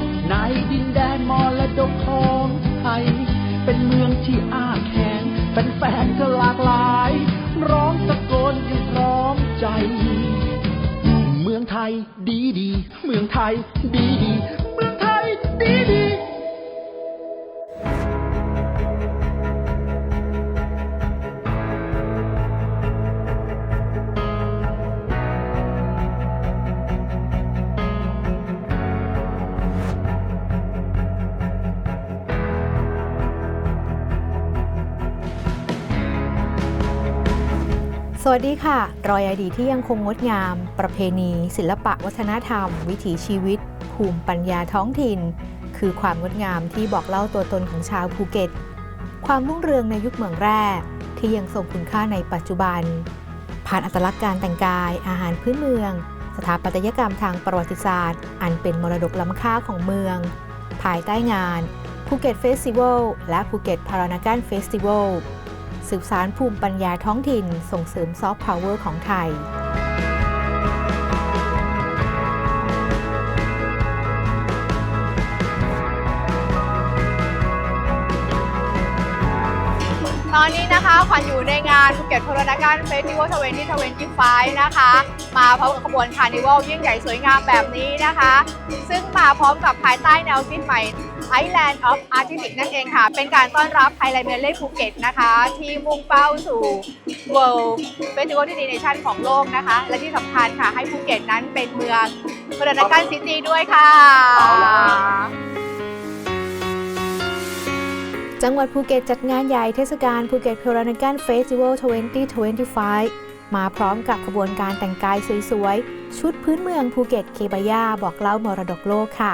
ก ที่อ้าแขนแฟนๆก็หลากหลาย ร้องตะโกนอย่างพร้อมใจ เมืองไทยดีดี เมืองไทย สวัสดีค่ะ รอยอดีตที่ยังคงงดงาม ประเพณี ศิลปะวัฒนธรรม วิถีชีวิต ภูมิปัญญาท้องถิ่น คือความงดงามที่บอกเล่าตัวตนของชาวภูเก็ต ความรุ่งเรืองในยุคเมืองแร่ที่ยังทรงคุณค่าในปัจจุบัน ผ่านอัตลักษณ์การแต่งกาย อาหารพื้นเมือง สถาปัตยกรรมทางประวัติศาสตร์ อันเป็นมรดกล้ำค่าของเมือง ภายใต้งานภูเก็ตเฟสติวัลและภูเก็ตพารานกันเฟสติวัล สืบสารภูมิปัญญาท้องถิ่น ส่งเสริมซอฟต์พาวเวอร์ของไทยตอนนี้นะคะขวัญอยู่ในงานภูเก็ตโทรนาการเฟสติวัล2025 นะคะ มาพร้อมกับขบวนคาร์นิวัลยิ่งใหญ่สวยงามแบบนี้นะคะ ซึ่งมาพร้อมกับภายใต้แนวคิดใหม่ Island of Artistic นั่นเองค่ะ เป็นการต้อนรับไทยแลนด์เมเล่ภูเก็ตนะคะ ที่มุ่งเป้าสู่ World Festival Destination ของโลกนะคะ และที่สำคัญค่ะ ให้ภูเก็ตนั้นเป็นเมืองโทรนาการซิตี้ด้วยค่ะ จังหวัดภูเก็ตจัดงานใหญ่เทศกาลภูเก็ตเพลนกันเฟสติวัล 2025มาพร้อมกับขบวนการแต่งกายสวยๆ ชุดพื้นเมืองภูเก็ตเคบายาบอกเล่ามรดกโลกค่ะ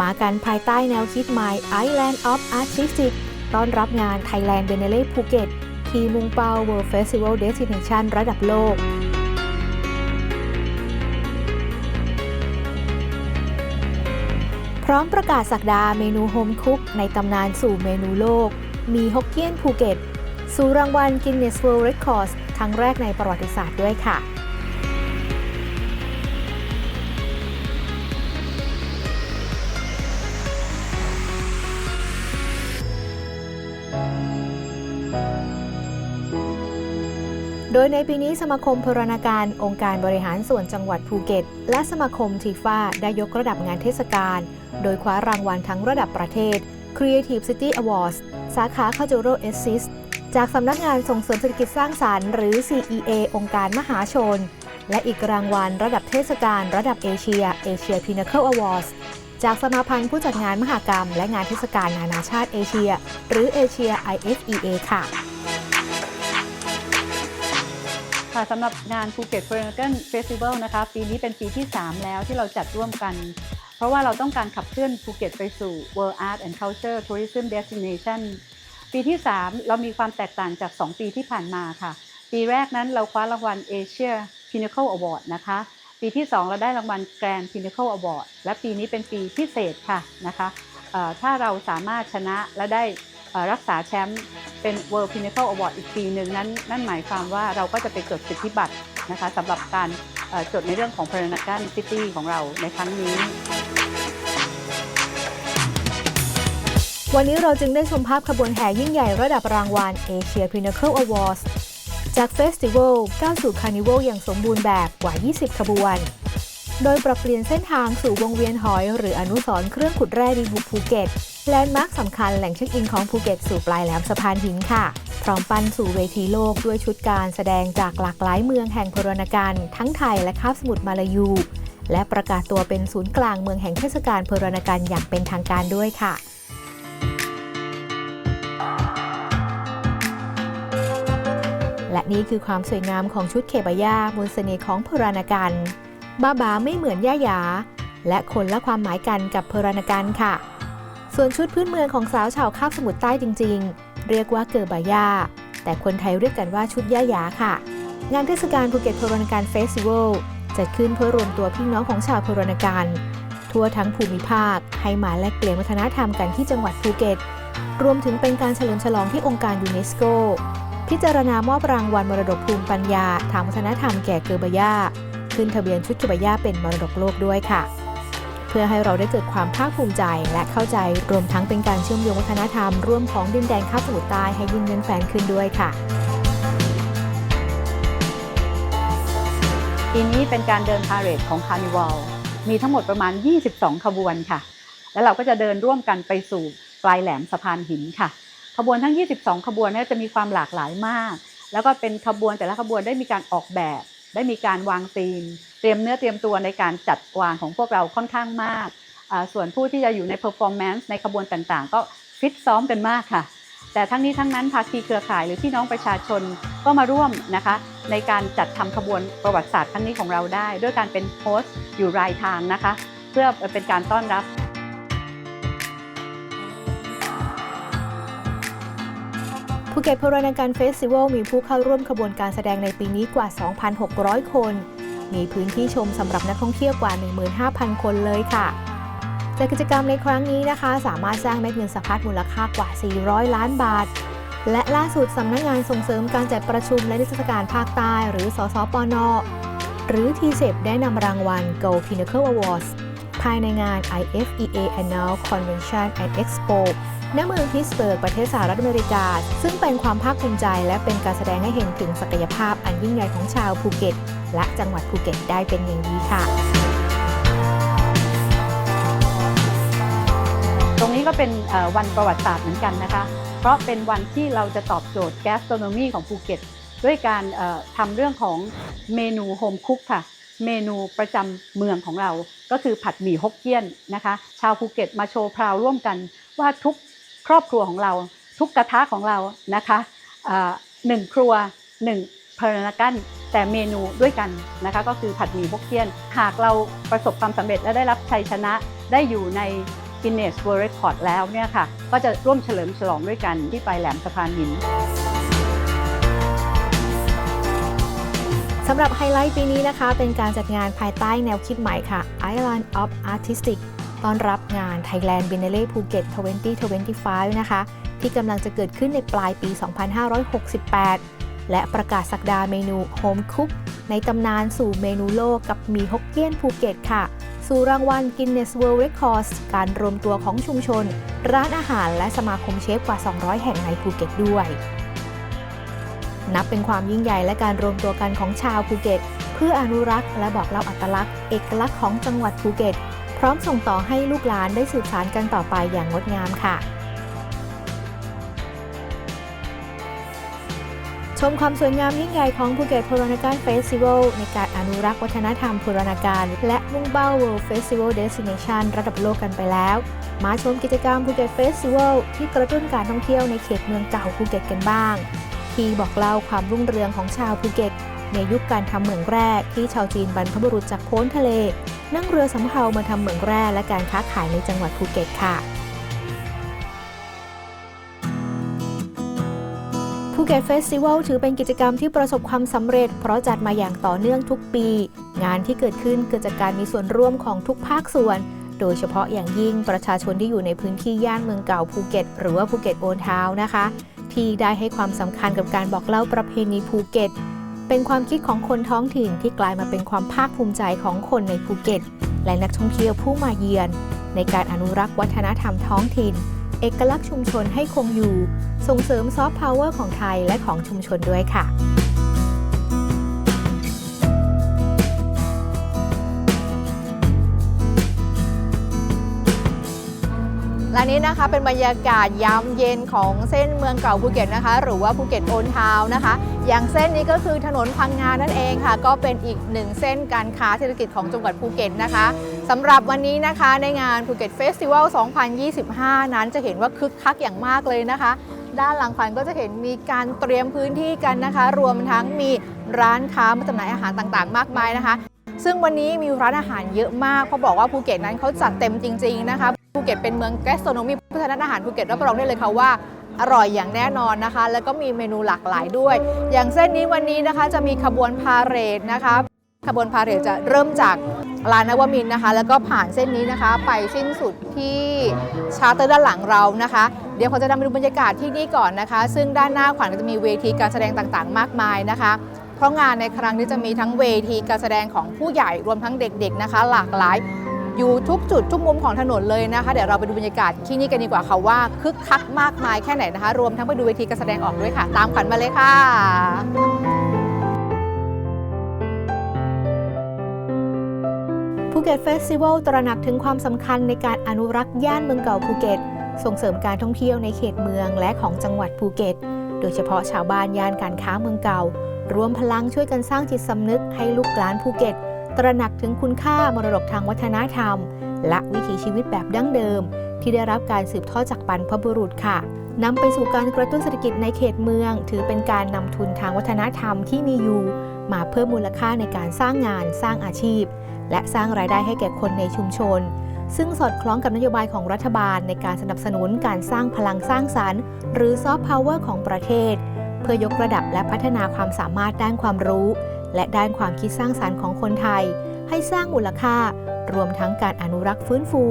มากันภายใต้แนวคิดใหม่ Island of Artistic ต้อนรับงาน Thailand b e n e l e ภูเก็ตที่มุงเปา World Festival Destination ระดับโลกพร้อมประกาศสักดาเมนูโฮมคุกในตำนานสู่เมนูโลก มีฮกเกี้ยนภูเก็ต สู่รางวัล Guinness World Records ครั้งแรกในประวัติศาสตร์ด้วยค่ะ โดยในปีนี้สมาคมพรณาการองค์การบริหารส่วนจังหวัดภูเก็ต และสมาคมทีฟ้าได้ยกระดับงานเทศกาล โดยคว้ารางวัลทั้งระดับประเทศ Creative City Awards สาขา Cultural Assist จากสำนักงานส่งเสริมเศรษฐกิจสร้างสารรค์หรือ CEA องค์การมหาชน และอีกรางวัลระดับเทศกาลระดับเอเชีย Asia Pinnacle Awards จากสมาพันธ์ผู้จัดงานมหกรรม และงานเทศกาลนานาชาติเอเชีย หรือ Asia IFEA ค่ะ ค่ะสำหรับงานภูเก็ต f o r e n c e Festival นะคะ ปีนี้เป็นปีที่ 3 แล้วที่เราจัดร่วมกัน เพราะว่าเราต้องการขับเคลื่อนภูเก็ตไปสู่ World Art and Culture Tourism Destination ปีที่ 3 เรามีความแตกต่างจาก 2 ปีที่ผ่านมาค่ะ ปีแรกนั้นเราคว้ารางวัล Asia Pinnacle Award นะคะ ปีที่ 2 เราได้รางวัล Grand Pinnacle Award และปีนี้เป็นปีพิเศษค่ะนะคะถ้าเราสามารถชนะและได้ รักษาแชมป์เป็น World Pinnacle Award อีกปีหนึ่งนั้นนั่นหมายความว่าเราก็จะไปจดสิทธิบัตรนะคะสำหรับการจดในเรื่องของ p e r a n a g a n City ของเราในครั้งนี้ วันนี้เราจึงได้ชมภาพขบวนแห่ยิ่งใหญ่ระดับรางวัล Asia Pinnacle Awards จากเฟสติวัลก้าวสู่คาร์นิวัลอย่างสมบูรณ์แบบกว่า 20 ขบวน โดยปรับเปลี่ยนเส้นทางสู่วงเวียนหอย หรืออนุสรณ์เครื่องขุดแร่ดีบุกภูเก็ตแลนด์มาร์คสำคัญแหล่งเช็คอินของภูเก็ตสู่ปลายแหลมสะพานหินค่ะ พร้อมปั้นสู่เวทีโลกด้วยชุดการแสดงจากหลากหลายเมืองแห่งพรณการทั้งไทยและคาบสมุทรมาลายู และประกาศตัวเป็นศูนย์กลางเมืองแห่งเทศกาลพรณการอย่างเป็นทางการด้วยค่ะและนี่คือความสวยงามของชุดเคบายาบนเสน่ห์ของเพรานากัน บ้าบาไม่เหมือนย่าหยา และคนละความหมายกันกับเพรานกันค่ะ ส่วนชุดพื้นเมืองของสาวชาวคาบสมุทรใต้จริง ๆ เรียกว่าเกิร์บายาแต่คนไทยเรียกกันว่าชุดย่าหยาค่ะ งานเทศกาลภูเก็ตโพรณการเฟสติวัลจัดขึ้นเพื่อรวมตัวพี่น้องของชาวโพรณการทั่วทั้งภูมิภาค ให้มาแลกเปลี่ยนวัฒนธรรมกันที่จังหวัดภูเก็ต รวมถึงเป็นการเฉลิมฉลองที่องค์การยูเนสโก พิจารณามอบรางวัลมรดกภูมิปัญญาทางวัฒนธรรมแก่เกอร์บายา ขึ้นทะเบียนชุดเกอร์บยาเป็นมรดกโลกด้วยค่ะ เพื่อให้เราได้เกิดความภาคภูมิใจและเข้าใจรวมทั้งเป็นการเชื่อมโยงวัฒนธรรมร่วมของดินแดนคาบสมุทรใต้ให้ยิ่งเงินแฟนขึ้นด้วยค่ะปีนี้เป็นการเดินพาเหรดของคาร์นิวัลมีทั้งหมดประมาณ 22 ขบวนค่ะ แล้วเราก็จะเดินร่วมกันไปสู่ปลายแหลมสะพานหินค่ะ ขบวนทั้ง 22 ขบวนเนยจะมีความหลากหลายมาก แล้วก็เป็นขบวนแต่ละขบวนได้มีการออกแบบ ได้มีการวางธีม เตรียมเนื้อเตรียมตัวในการจัดวางของพวกเราค่อนข้างมาก ส่วนผู้ที่จะอยู่ในเพอร์ฟอร์แมนซ์ในขบวนต่างๆ ก็ฟิตซ้อมกันมากค่ะ แต่ทั้งนี้ทั้งนั้นภาคีเครือข่ายหรือพี่น้องประชาชนก็มาร่วมนะคะ ในการจัดทำขบวนประวัติศาสตร์ครั้งนี้ของเราได้ ด้วยการเป็นโพสต์อยู่รายทางนะคะ เพื่อเป็นการต้อนรับ ภูเก็ตพรณการเฟสติวัลมีผู้เข้าร่วมขบวนการแสดงในปีนี้กว่า 2,600 คน มีพื้นที่ชมสำหรับนักท่องเที่ยวกว่า 15,000 คนเลยค่ะจากกิจกรรมในครั้งนี้นะคะ สามารถสร้างเม็ดเงินสะพัดมูลค่ากว่า 400 ล้านบาท และล่าสุดสำนักงงานส่งเสริมการจัดประชุมและนิทรรศการภาคใต้ หรือสสปน หรือ t c e p ได้นำรางวัล Gold Pinnacle Awards ภายในงาน IFEA Annual Convention and Expo ณเมืองพิสเบิร์กประเทศสหรัฐอเมริกา ซึ่งเป็นความภาคภูมิใจและเป็นการแสดงให้เห็นถึงศักยภาพอันยิ่งใหญ่ของชาวภูเก็ต และจังหวัดภูเก็ตได้เป็นอย่างดีค่ะ ตรงนี้ก็เป็นวันประวัติศาสตร์เหมือนกันนะคะ เพราะเป็นวันที่เราจะตอบโจทย์แกสโตรโนมีของภูเก็ต ด้วยการทำเรื่องของเมนูโฮมคุกค่ะเมนูประจำเมืองของเราก็คือผัดหมี่ฮกเกี้ยนนะคะ ชาวภูเก็ตมาโชว์พราวร่วมกัน ว่าทุก ครอบครัวของเราทุกกระทะของเรานะคะหนึ่งครัวหนึ่งเพลนากันแต่เมนูด้วยกันนะคะก็คือผัดหมี่ฮกเกี้ยน หากเราประสบความสำเร็จและได้รับชัยชนะได้อยู่ในกินเนสเวิร์ r เรคคอร์ดแล้วเนี่ยค่ะ ก็จะร่วมเฉลิมฉลองด้วยกันที่ปลายแหลมสะพานหินสำหรับไฮไลท์ปีนี้นะคะ เป็นการจัดงานภายใต้แนวคิดใหม่ค่ะ Island of Artistic ต้อนรับงาน Thailand Biennale Phuket 2025 นะคะ ที่กำลังจะเกิดขึ้นในปลายปี 2568 และประกาศสักดาเมนู Home Cook ในตำนานสู่เมนูโลกกับหมีฮกเกี้ยนภูเก็ตค่ะ สู่รางวัล Guinness World Records การรวมตัวของชุมชน ร้านอาหารและสมาคมเชฟกว่า 200 แห่งในภูเก็ตด้วย นับเป็นความยิ่งใหญ่และการรวมตัวกันของชาวภูเก็ต เพื่ออนุรักษ์และบอกเล่าอัตลักษณ์ เอกลักษณ์ของจังหวัดภูเก็ต พร้อมส่งต่อให้ลูกหลานได้สืบสานกันต่อไปอย่างงดงามค่ะ ชมความสวยงามยิ่งใหญ่ของภูเก็ตโพรณการเฟสติวัลในการอนุรักษ์วัฒนธรรมโพรณการ และมุ่งเป้า World Festival Destination ระดับโลกกันไปแล้ว มาชมกิจกรรมภูเก็ตเฟสติวัลที่กระตุ้นการท่องเที่ยวในเขตเมืองเก่าภูเก็ตกันบ้าง ที่บอกเล่าความรุ่งเรืองของชาวภูเก็ต ในยุคการทำเหมืองแร่ที่ชาวจีนบรรพบุรุษจากโพ้นทะเล นั่งเรือสำเภามาทำเหมืองแร่และการค้าขายในจังหวัดภูเก็ตค่ะภูเก็ตเฟสติวัลถือเป็นกิจกรรมที่ประสบความสำเร็จ เพราะจัดมาอย่างต่อเนื่องทุกปี งานที่เกิดขึ้นเกิดจากการมีส่วนร่วมของทุกภาคส่วน โดยเฉพาะอย่างยิ่งประชาชนที่อยู่ในพื้นที่ย่านเมืองเก่าภูเก็ต หรือว่าภูเก็ตโอนทาวน์นะคะ ที่ได้ให้ความสำคัญกับการบอกเล่าประเพณีภูเก็ต เป็นความคิดของคนท้องถิ่นที่กลายมาเป็นความภาคภูมิใจของคนในภูเก็ต และนักท่องเที่ยวผู้มาเยือน ในการอนุรักษ์วัฒนธรรมท้องถิ่น เอกลักษณ์ชุมชนให้คงอยู่ ส่งเสริมซอฟต์พาวเวอร์ของไทยและของชุมชนด้วยค่ะ และนี้นะคะเป็นบรรยากาศยามเย็นของเส้นเมืองเก่าภูเก็ตนะคะ หรือว่าภูเก็ตโอนทาวน์นะคะ อย่างเส้นนี้ก็คือถนนพังงานั่นเองค่ะ ก็เป็นอีกหนึ่งเส้นการค้าเศรษฐกิจของจังหวัดภูเก็ตนะคะสำหรับวันนี้นะคะในงานภูเก็ตเฟสติวัล 2025 นั้นจะเห็นว่าคึกคักอย่างมากเลยนะคะด้านหลังขวัญก็จะเห็นมีการเตรียมพื้นที่กันนะคะ รวมทั้งมีร้านค้ามาจำหน่ายอาหารต่างๆ มากมายนะคะ ซึ่งวันนี้มีร้านอาหารเยอะมากเพราะบอกว่าภูเก็ตนั้นเขาจัดเต็มจริง ๆนะคะ ภูเก็ตเป็นเมืองแกสโตรโนมีเพราะราะฉะนั้นอาหารภูเก็ตรับรองได้เลยค่ะว่าอร่อยอย่างแน่นอนนะคะ แล้วก็มีเมนูหลากหลายด้วย อย่างเส้นนี้วันนี้นะคะจะมีขบวนพาเหรดนะคะขบวนพาเหรดจะเริ่มจากลานนวมินนะคะ แล้วก็ผ่านเส้นนี้นะคะ ไปสิ้นสุดที่ชาร์เตอร์ด้านหลังเรานะคะ เดี๋ยวเขอจะนำไปดูบรรยากาศที่นี่ก่อนนะคะ ซึ่งด้านหน้าขวัญก็จะมีเวทีการแสดงต่างๆ มากมายนะคะ เพราะงานในครั้งนี้จะมีทั้งเวทีการแสดงของผู้ใหญ่รวมทั้งเด็กๆนะคะ หลากหลาย อยู่ทุกจุดทุกมุมของถนนเลยนะคะ เดี๋ยวเราไปดูบรรยากาศที่นี่กันดีกว่าค่ะว่าคึกคักมากมายแค่ไหนนะคะ รวมทั้งไปดูเวทีการแสดงออกด้วยค่ะ ตามขวัญมาเลยค่ะภูเก็ตเฟสติวัลตระหนักถึงความสำคัญในการอนุรักษ์ย่านเมืองเก่าภูเก็ต ส่งเสริมการท่องเที่ยวในเขตเมืองและของจังหวัดภูเก็ต โดยเฉพาะชาวบ้านย่านการค้าเมืองเก่า รวมพลังช่วยกันสร้างจิตสำนึกให้ลูกหลานภูเก็ต ตระหนักถึงคุณค่ามรดกทางวัฒนธรรม และวิถีชีวิตแบบดั้งเดิม ที่ได้รับการสืบทอดจากบรรพบุรุษค่ะนำไปสู่การกระตุ้นเศรษฐกิจในเขตเมือง ถือเป็นการนำทุนทางวัฒนธรรมที่มีอยู่ มาเพิ่มมูลค่าในการสร้างงาน สร้างอาชีพ และสร้างรายได้ให้แก่คนในชุมชน ซึ่งสอดคล้องกับนโยบายของรัฐบาลในการสนับสนุนการสร้างพลังสร้างสรรค์ หรือซอฟต์พาวเวอร์ของประเทศ เพื่อยกระดับและพัฒนาความสามารถด้านความรู้ และด้านความคิดสร้างสรรค์ของคนไทย ให้สร้างมูลค่า รวมทั้งการอนุรักษ์ฟื้นฟู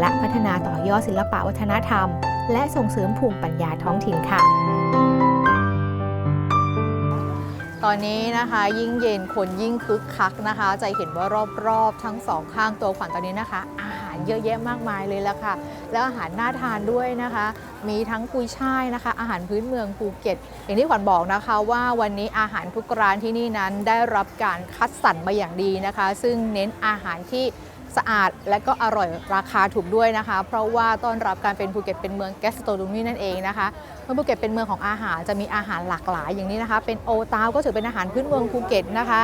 และพัฒนาต่อยอดศิลปะวัฒนธรรม และส่งเสริมภูมิปัญญาท้องถิ่นค่ะ ตอนนี้นะคะ ยิ่งเย็นคนยิ่งคึกคักนะคะจะเห็นว่ารอบๆ ทั้งสองข้างตัวขวัญตอนนี้นะคะอา เยอะแยะมากมายเลยละค่ะ แล้วอาหารน่าทานด้วยนะคะ มีทั้งกุยช่ายนะคะ อาหารพื้นเมืองภูเก็ต อย่างที่ขวัญบอกนะคะว่าวันนี้อาหารทุกร้านที่นี่นั้นได้รับการคัดสรรมาอย่างดีนะคะ ซึ่งเน้นอาหารที่สะอาดและก็อร่อยราคาถูกด้วยนะคะ เพราะว่าต้อนรับการเป็นภูเก็ตเป็นเมืองแกสโตรนีนั่นเองนะคะเมืองภูเก็ตเป็นเมืองของอาหารจะมีอาหารหลากหลายอย่างนี้นะคะ เป็นโอตาวก็ถือเป็นอาหารพื้นเมืองภูเก็ตนะคะ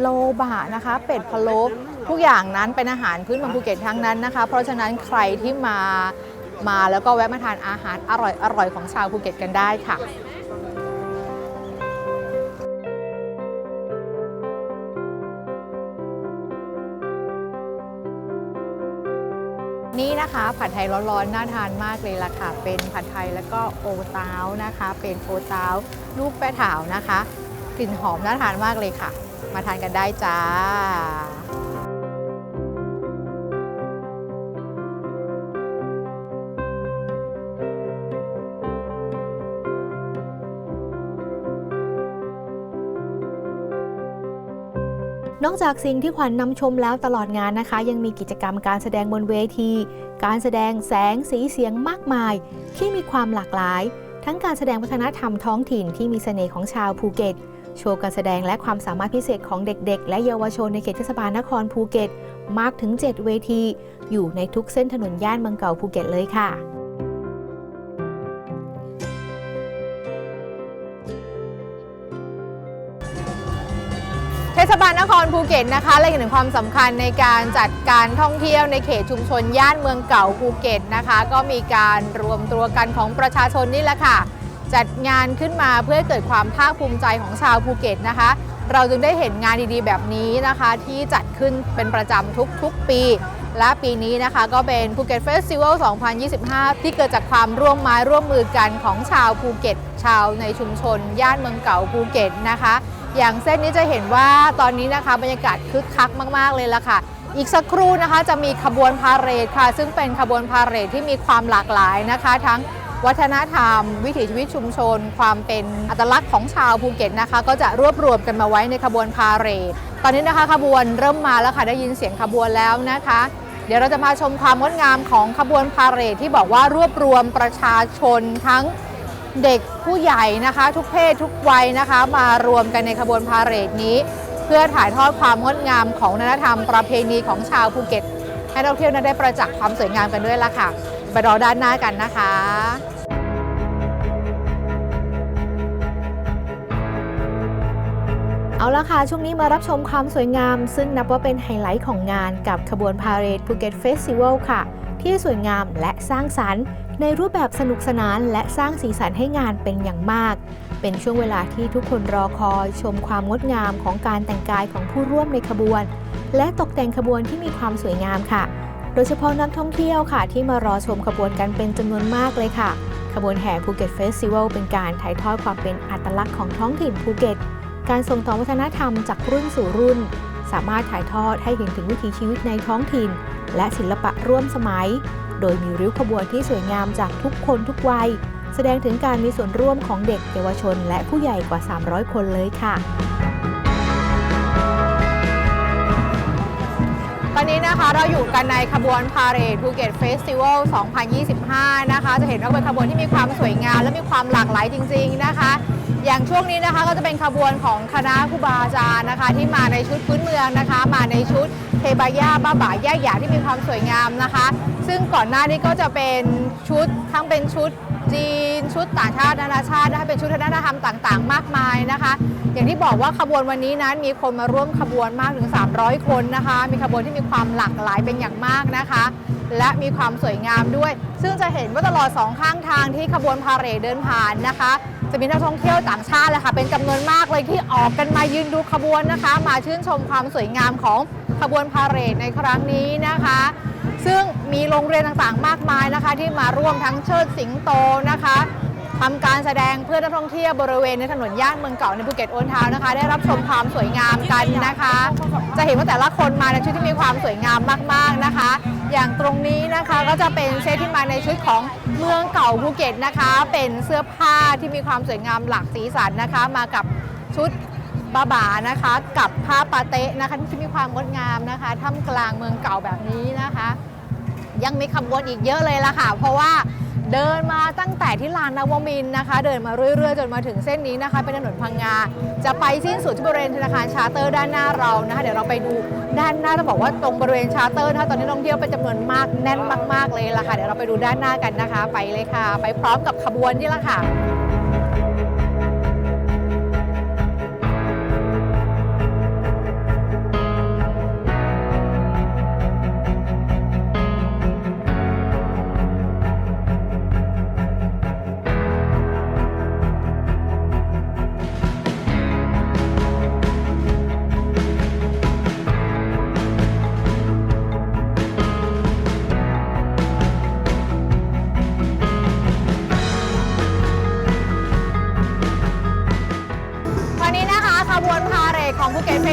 โลบะนะคะ เป็ดพะโล้ ทุกอย่างนั้นเป็นอาหารพื้นเมืองภูเก็ตทั้งนั้นนะคะ เพราะฉะนั้นใครที่มามาแล้วก็แวะมาทานอาหารอร่อยอร่อยๆของชาวภูเก็ตกันได้ค่ะนี่นะคะผัดไทยร้อนๆ น่าทานมากเลยล่ะค่ะ เป็นผัดไทยแล้วก็โอตาวนะคะ เป็นโอตาวลูกแป้ถาวนะคะ กลิ่นหอมน่าทานมากเลยค่ะ มาทานกันได้จ้า นอกจากสิ่งที่ขวัญนำชมแล้วตลอดงานนะคะ ยังมีกิจกรรมการแสดงบนเวที การแสดงแสงสีเสียงมากมาย ที่มีความหลากหลาย ทั้งการแสดงวัฒนธรรมท้องถิ่นที่มีเสน่ห์ของชาวภูเก็ต โชว์การแสดงและความสามารถพิเศษของเด็ก ๆ และเยาวชนในเขตเทศบาลนครภูเก็ต มากถึง 7 เวที อยู่ในทุกเส้นถนนย่านเมืองเก่าภูเก็ตเลยค่ะ รภูเก็ตนะคะเล็งเห็นถึงความสำคัญในการจัดการท่องเที่ยวในเขตชุมชนย่านเมืองเก่าภูเก็ตนะคะ ก็มีการรวมตัวกันของประชาชนนี่แหละค่ะ จัดงานขึ้นมาเพื่อเกิดความภาคภูมิใจของชาวภูเก็ตนะคะ เราจึงได้เห็นงานดีๆ แบบนี้นะคะ ที่จัดขึ้นเป็นประจำทุกๆปี และปีนี้นะคะก็เป็นภูเก็ตเฟสติวัล 2025 ที่เกิดจากความร่วมไม้ร่วมมือกันของชาวภูเก็ต ชาวในชุมชน ย่านเมืองเก่าภูเก็ตนะคะ อย่างเส้นนี้จะเห็นว่าตอนนี้นะคะบรรยากาศคึกคักมากๆเลยละค่ะ อีกสักครู่นะคะจะมีขบวนพาเหรดค่ะ ซึ่งเป็นขบวนพาเหรดที่มีความหลากหลายนะคะ ทั้งวัฒนธรรม วิถีชีวิตชุมชน ความเป็นอัตลักษณ์ของชาวภูเก็ตนะคะ ก็จะรวบรวมกันมาไว้ในขบวนพาเหรดตอนนี้นะคะขบวนเริ่มมาแล้วค่ะได้ยินเสียงขบวนแล้วนะคะ เดี๋ยวเราจะมาชมความงดงามของขบวนพาเหรดที่บอกว่ารวบรวมประชาชนทั้ง เด็กผู้ใหญ่นะคะ ทุกเพศทุกวัยนะคะ มารวมกันในขบวนพาเหรดนี้ เพื่อถ่ายทอดความงดงามของวัฒนธรรมประเพณีของชาวภูเก็ต ให้นักเที่ยวนั้นได้ประจักษ์ความสวยงามกันด้วยละค่ะไปรอด้านหน้ากันนะคะเอาละค่ะ ช่วงนี้มารับชมความสวยงาม ซึ่งนับว่าเป็นไฮไลท์ของงานกับขบวนพาเหรดภูเก็ตเฟสติวัลค่ะ ที่สวยงามและสร้างสรรค์ ในรูปแบบสนุกสนานและสร้างสีสันให้งานเป็นอย่างมาก เป็นช่วงเวลาที่ทุกคนรอคอยชมความงดงามของการแต่งกายของผู้ร่วมในขบวน และตกแต่งขบวนที่มีความสวยงามค่ะ โดยเฉพาะนักท่องเที่ยวค่ะ ที่มารอชมขบวนกันเป็นจำนวนมากเลยค่ะ ขบวนแห่ภูเก็ตเฟสติวัลเป็นการถ่ายทอดความเป็นอัตลักษณ์ของท้องถิ่นภูเก็ต การส่งต่อวัฒนธรรมจากรุ่นสู่รุ่น สามารถถ่ายทอดให้เห็นถึงวิถีชีวิตในท้องถิ่น และศิลปะร่วมสมัย โดยมีริ้วขบวนที่สวยงามจากทุกคนทุกวัย แสดงถึงการมีส่วนร่วมของเด็กเยาวชน และผู้ใหญ่กว่า 300 คนเลยค่ะ ตอนนี้นะคะเราอยู่กันในขบวนพาเหรดภูเก็ตเฟสติวัล 2025 นะคะ จะเห็นว่าเป็นขบวนที่มีความสวยงามและมีความหลากหลายจริง ๆ นะคะ อย่างช่วงนี้นะคะก็จะเป็นขบวนของคณะครูบาอาจารย์นะคะ ที่มาในชุดพื้นเมืองนะคะ มาในชุดเทบาย่าบ้าบ่าย่าหยาที่มีความสวยงามนะคะ ซึ่งก่อนหน้านี้ก็จะเป็นชุดทั้งเป็นชุดจีนชุดต่างชาตินานาชาตินะคะเป็นชุดวัฒนธรรมต่างๆ มากมายนะคะ อย่างที่บอกว่าขบวนวันนี้นั้นมีคนมาร่วมขบวนมากถึง 300 คนนะคะ มีขบวนที่มีความหลากหลายเป็นอย่างมากนะคะ และมีความสวยงามด้วย ซึ่งจะเห็นว่าตลอดสองข้างทางที่ขบวนพาเหรดเดินผ่านนะคะ จะมีนักท่องเที่ยวต่างชาติเลยค่ะ เป็นจำนวนมากเลยที่ออกกันมายืนดูขบวนนะคะ มาชื่นชมความสวยงามของขบวนพาเหรดในครั้งนี้นะคะ ซึ่งมีโรงเรียนต่างๆ มากมายนะคะ ที่มาร่วมทั้งเชิดสิงโตนะคะทำการแสดงเพื่อนักท่องเที่ยวบริเวณในถนนย่านเมืองเก่าในภูเก็ตโอนทาวนะคะ ได้รับชมความสวยงามกันนะคะ จะเห็นว่าแต่ละคนมาในชุดที่มีความสวยงามมากๆนะคะ อย่างตรงนี้นะคะก็จะเป็นเซตที่มาในชุดของเมืองเก่าภูเก็ตนะคะ เป็นเสื้อผ้าที่มีความสวยงามหลากสีสันนะคะ มากับชุดบาบานะคะ กับผ้าปาเตะนะคะที่มีความงดงามนะคะท่ามกลางเมืองเก่าแบบนี้นะคะ ยังมีขบวนอีกเยอะเลยล่ะค่ะ เพราะว่า เดินมาตั้งแต่ที่ลานนวมินนะคะ เดินมาเรื่อยๆ จนมาถึงเส้นนี้นะคะ เป็นถนนพังงา จะไปสิ้นสุดที่บริเวณธนาคารชาเตอร์ด้านหน้าเรานะคะ เดี๋ยวเราไปดูด้านหน้าต้องบอกว่าตรงบริเวณชาเตอร์นะคะตอนนี้นักท่องเที่ยวเป็นจำนวนมากแน่นมาก ๆเลยล่ะค่ะ เดี๋ยวเราไปดูด้านหน้ากันนะคะ ไปเลยค่ะ ไปพร้อมกับขบวนนี่ละค่ะ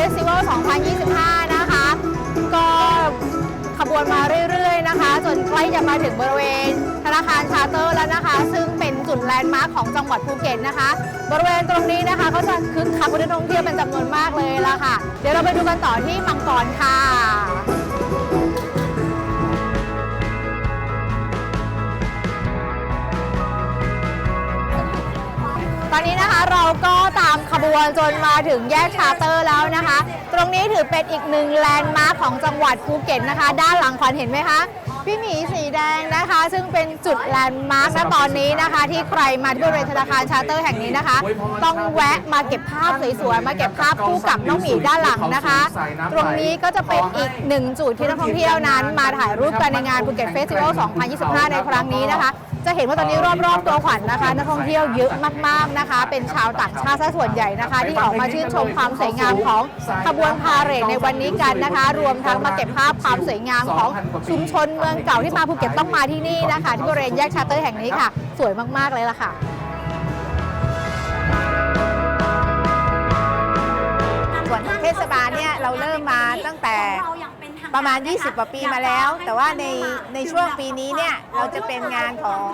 สติวัล 2025 นะคะ ก็ขบวนมาเรื่อยๆนะคะ จนใกล้จะมาถึงบริเวณธนาคารชาร์เตอร์แล้วนะคะ ซึ่งเป็นจุดแลนด์มาร์คของจังหวัดภูเก็ตนะคะ บริเวณตรงนี้นะคะก็จะคึกคักด้วยนักท่องเที่ยวเป็นจำนวนมากเลยล่ะค่ะ เดี๋ยวเราไปดูกันต่อที่มังกรค่ะ เราก็ตามขบวนจนมาถึงแยกชาร์เตอร์แล้วนะคะ ตรงนี้ถือเป็นอีกหนึ่งแลนด์มาร์คของจังหวัดภูเก็ตนะคะ ด้านหลังขวัญเห็นไหมคะ พี่หมีสีแดงนะคะ ซึ่งเป็นจุดแลนด์มาร์คณตอนนี้นะคะ ที่ใครมาที่บริเวณธนาคารชาร์เตอร์แห่งนี้นะคะ ต้องแวะมาเก็บภาพสวยๆมาเก็บภาพคู่กับน้องหมีด้านหลังนะคะ ตรงนี้ก็จะเป็นอีกหนึ่งจุดที่นักท่องเที่ยวนั้น มาถ่ายรูปกันในงานภูเก็ตเฟสติวัล 2025 ในครั้งนี้นะคะ จะเห็นว่าตอนนี้รอบๆตัวขวัญนะคะ นักท่องเที่ยวเยอะมากๆนะคะ เป็นชาวต่างชาติซะส่วนใหญ่นะคะ ที่ออกมาชื่นชมความสวยงามของขบวนพาเหรดในวันนี้กันนะคะ รวมทั้งมาเก็บภาพความสวยงามของชุมชนเมืองเก่าที่มาภูเก็ตต้องมาที่นี่นะคะ ที่บริเวณแยกชาเตอร์แห่งนี้ค่ะ สวยมากๆเลยล่ะค่ะส่วนเทศบาลเนี่ยเราเริ่มมาตั้งแต่ ประมาณ 20กว่าปีมาแล้ว แต่ว่าในในช่วงปีนี้เนี่ย เราจะเป็นงานของ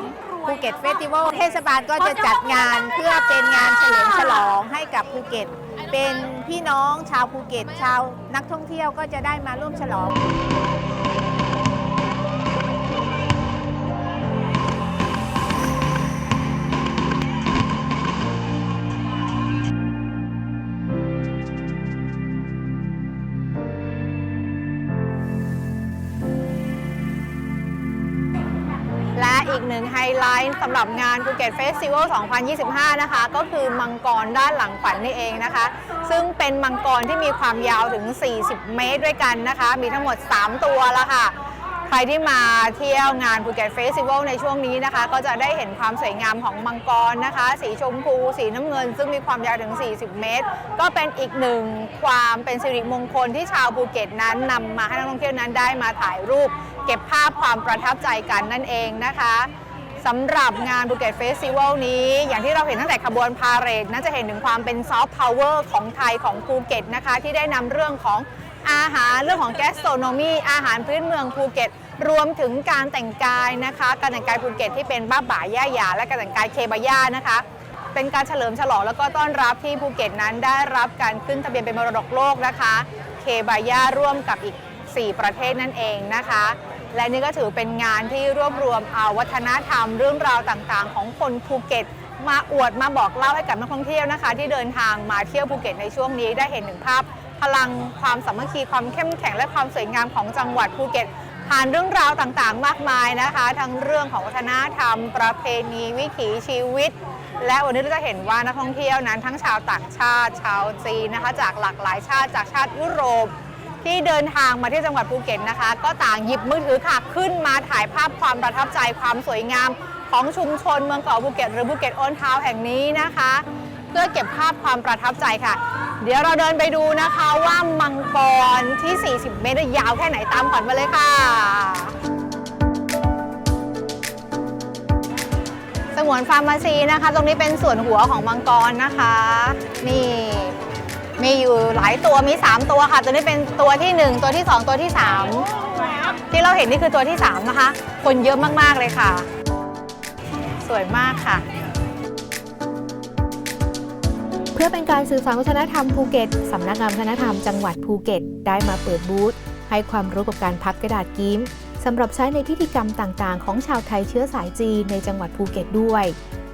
ภูเก็ตเฟสติวัลเทศบาลก็จะจัดงานเพื่อเป็นงานเฉลิมฉลองให้กับภูเก็ต เป็นพี่น้องชาวภูเก็ต ชาวนักท่องเที่ยวก็จะได้มาร่วมฉลอง ไฮไลท์สำหรับงานภูเก็ตเฟสติวัล 2025 นะคะ ก็คือมังกรด้านหลังขวัญนี่เองนะคะ ซึ่งเป็นมังกรที่มีความยาวถึง 40 เมตรด้วยกันนะคะ มีทั้งหมด 3 ตัวแล้วค่ะ ใครที่มาเที่ยวงานภูเก็ตเฟสติวัลในช่วงนี้นะคะ ก็จะได้เห็นความสวยงามของมังกรนะคะ สีชมพู สีน้ำเงิน ซึ่งมีความยาวถึง 40 เมตร ก็เป็นอีกหนึ่งความเป็นสิริมงคลที่ชาวภูเก็ตนั้นนำมาให้นักท่องเที่ยวนั้นได้มาถ่ายรูปเก็บภาพความประทับใจกันนั่นเองนะคะ สำหรับงานภูเก็ตเฟสติวัลนี้ อย่างที่เราเห็นตั้งแต่ขบวนพาเหรดน่าจะเห็นถึงความเป็นซอฟต์พาวเวอร์ของไทยของภูเก็ตนะคะ ที่ได้นำเรื่องของอาหารเรื่องของแกสโ o โนมีอาหารพื้นเมืองภูเก็ต รวมถึงการแต่งกายนะคะ การแต่งกายภูเก็ตที่เป็นบ้าบ่าย่าหยาและการแต่งกายเคบาย่านะคะ เป็นการเฉลิมฉลองแล้วก็ต้อนรับที่ภูเก็ตนั้นได้รับการขึ้นทะเบียนเป็นมรดกโลกนะคะ เคบาย่าร่วมกับอีก 4 ประเทศนั่นเองนะคะ และนี่ก็ถือเป็นงานที่รวบรวมเอาวัฒนธรรมเรื่องราวต่างๆ ของคนภูเก็ต มาอวดมาบอกเล่าให้กับนักท่องเที่ยวนะคะ ที่เดินทางมาเที่ยวภูเก็ตในช่วงนี้ได้เห็นถึงภาพ พลังความสามัคคีความเข้มแข็งและความสวยงามของจังหวัดภูเก็ตผ่านเรื่องราวต่างๆ มากมายนะคะ ทั้งเรื่องของวัฒนธรรม ประเพณีวิถีชีวิต และวันนี้เราจะเห็นว่านักท่องเที่ยวนั้น ทั้งชาวต่างชาติ ชาวจีนนะคะ จากหลากหลายชาติจากชาติยุโรป ที่เดินทางมาที่จังหวัดภูเก็ตนะคะ ก็ต่างหยิบมือถือค่ะขึ้นมาถ่ายภาพความประทับใจความสวยงาม ของชุมชนเมืองเก่าภูเก็ตหรือภูเก็ตโอนทาวน์แห่งนี้นะคะ เพื่อเก็บภาพความประทับใจค่ะ เดี๋ยวเราเดินไปดูนะคะว่ามังกรที่ 40 เมตรยาวแค่ไหนตามขวัญมาเลยค่ะ สงวนฟาร์มาซีนะคะ ตรงนี้เป็นส่วนหัวของมังกรนะคะ นี่ มีอยู่หลายตัวมี 3 ตัวค่ะ ตัวนี้เป็นตัวที่ 1 ตัวที่ 2 ตัวที่ 3 ที่เราเห็นนี่คือตัวที่ 3 นะคะ คนเยอะมากๆเลยค่ะ สวยมากค่ะ เพื่อเป็นการสื่อสารวัฒนธรรมภูเก็ตสำนักงานวัฒนธรรมจังหวัดภูเก็ต ได้มาเปิดบูธให้ความรู้กับการพับกระดาษกิมสำหรับใช้ในพิธีกรรมต่างๆ ของชาวไทยเชื้อสายจีนในจังหวัดภูเก็ตด้วย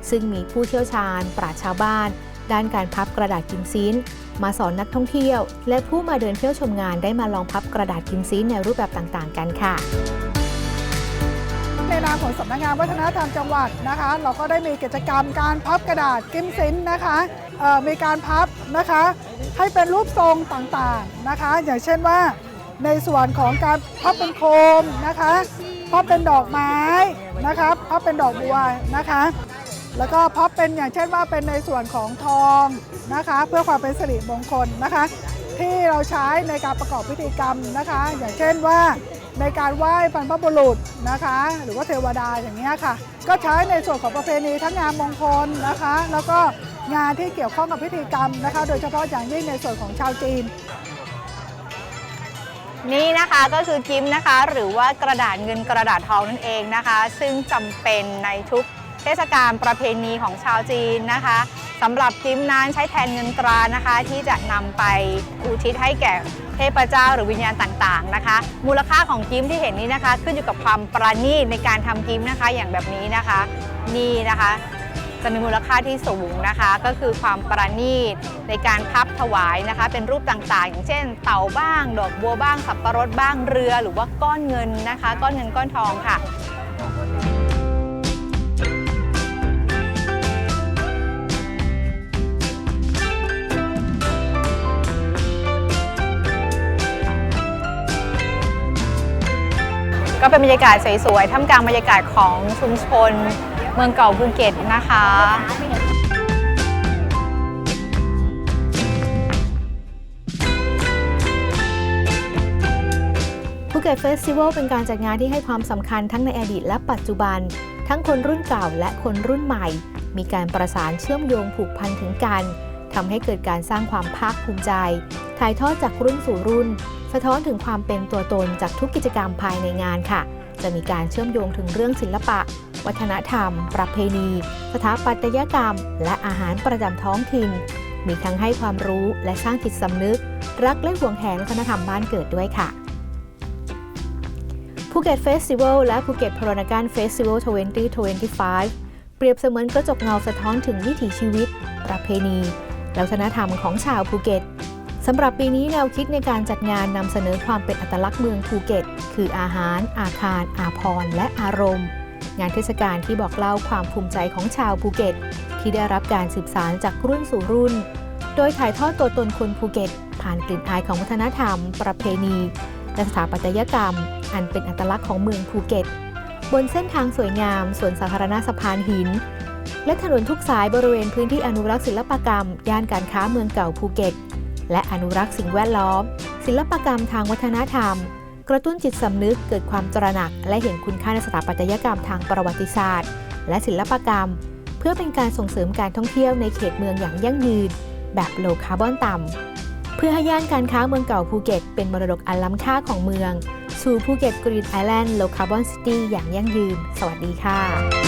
ซึ่งมีผู้เชี่ยวชาญ ปราชชาวบ้าน ด้านการพับกระดาษกิมซิน มาสอนนักท่องเที่ยว และผู้มาเดินเที่ยวชมงานได้มาลองพับกระดาษกิมซินในรูปแบบต่างๆ กันค่ะในนามของสำนักงานวัฒนธรรมจังหวัดนะคะ เราก็ได้มีกิจกรรมการพับกระดาษกิมซินนะคะมีการพับนะคะให้เป็นรูปทรงต่างๆนะคะ อย่างเช่นว่าในส่วนของการพับเป็นโคมนะคะพับเป็นดอกไม้นะคะพับเป็นดอกบัวนะคะ แล้วก็พับเป็นอย่างเช่นว่าเป็นในส่วนของทองนะคะ เพื่อความเป็นสิริมงคลนะคะ ที่เราใช้ในการประกอบพิธีกรรมนะคะ อย่างเช่นว่าในการไหว้บรรพบุรุษนะคะ หรือว่าเทวดาอย่างนี้ค่ะ ก็ใช้ในส่วนของประเพณีทั้งงานมงคลนะคะ แล้วก็งานที่เกี่ยวข้องกับพิธีกรรมนะคะ โดยเฉพาะอย่างยิ่งในส่วนของชาวจีนนี่นะคะก็คือกิมนะคะหรือว่ากระดาษเงินกระดาษทองนั่นเองนะคะ ซึ่งจำเป็นในทุก ทศกาลประเพณีของชาวจีนนะคะสำหรับกิมนั้นใช้แทนเงินตรานะคะ ที่จะนำไปอุทิศให้แก่เทพเจ้าหรือวิญญาณต่างๆนะคะ มูลค่าของกิมที่เห็นนี้นะคะ ขึ้นอยู่กับความประณีตในการทำกิมนะคะอย่างแบบนี้นะคะ นี่นะคะจะมีมูลค่าที่สูงนะคะ ก็คือความประณีตในการพับถวายนะคะ เป็นรูปต่างๆ อย่างเช่น เต่าบ้าง ดอกบัวบ้างสับปะรดบ้างเรือ หรือว่าก้อนเงินนะคะ ก้อนเงินก้อนทองค่ะ ก็เป็นบรรยากาศสวยๆ ท่ามกลางบรรยากาศของชุมชน เมืองเก่าภูเก็ตนะคะ ภูเก็ตเฟสติวัลเป็นการจัดงานที่ให้ความสำคัญทั้งในอดีตและปัจจุบัน ทั้งคนรุ่นเก่าและคนรุ่นใหม่ มีการประสานเชื่อมโยงผูกพันถึงกันทำให้เกิดการสร้างความภาคภูมิใจ ถ่ายทอดจากรุ่นสู่รุ่น สะท้อนถึงความเป็นตัวตนจากทุกกิจกรรมภายในงานค่ะ จะมีการเชื่อมโยงถึงเรื่องศิลปะ วัฒนธรรม ประเพณี สถาปัตยกรรม และอาหารประจำท้องถิ่น มีทั้งให้ความรู้และสร้างจิตสำนึก รักและห่วงแหนวัฒนธรรมบ้านเกิดด้วยค่ะภูเก็ตเฟสติวัลและภูเก็ตพรณการเฟสติวัล 2025 เปรียบเสมือนกระจกเงาสะท้อนถึงวิถีชีวิต ประเพณีและวัฒนธรรมของชาวภูเก็ต สำหรับปีนี้แนวคิดในการจัดงานนำเสนอความเป็นอัตลักษณ์เมืองภูเก็ต คืออาหาร อาคาร อาพรณ์และอารมณ์ งานเทศกาลที่บอกเล่าความภูมิใจของชาวภูเก็ต ที่ได้รับการสืบสานจากรุ่นสู่รุ่น โดยถ่ายทอดตัวตนคนภูเก็ต ผ่านกลิ่นอายของวัฒนธรรม ประเพณี และสถาปัตยกรรม อันเป็นอัตลักษณ์ของเมืองภูเก็ต บนเส้นทางสวยงามสวนสาธารณะสะพานหิน และถนนทุกสายบริเวณพื้นที่อนุรักษ์ศิลปกรรม ย่านการค้าเมืองเก่าภูเก็ต และอนุรักษ์สิ่งแวดล้อม ศิลปกรรมทางวัฒนธรรม กระตุ้นจิตสำนึกเกิดความตระหนัก และเห็นคุณค่าในสถาปัตยกรรมทางประวัติศาสตร์ และศิลปกรรม เพื่อเป็นการส่งเสริมการท่องเที่ยวในเขตเมืองอย่างยั่งยืน แบบโลคาร์บอนต่ำเพื่อให้ย่านการค้าเมืองเก่าภูเก็ต เป็นมรดกอันล้ำค่าของเมือง สู่ภูเก็ตกรีนไอแลนด์โลคาร์บอนซิตี้อย่างยั่งยืน สวัสดีค่ะ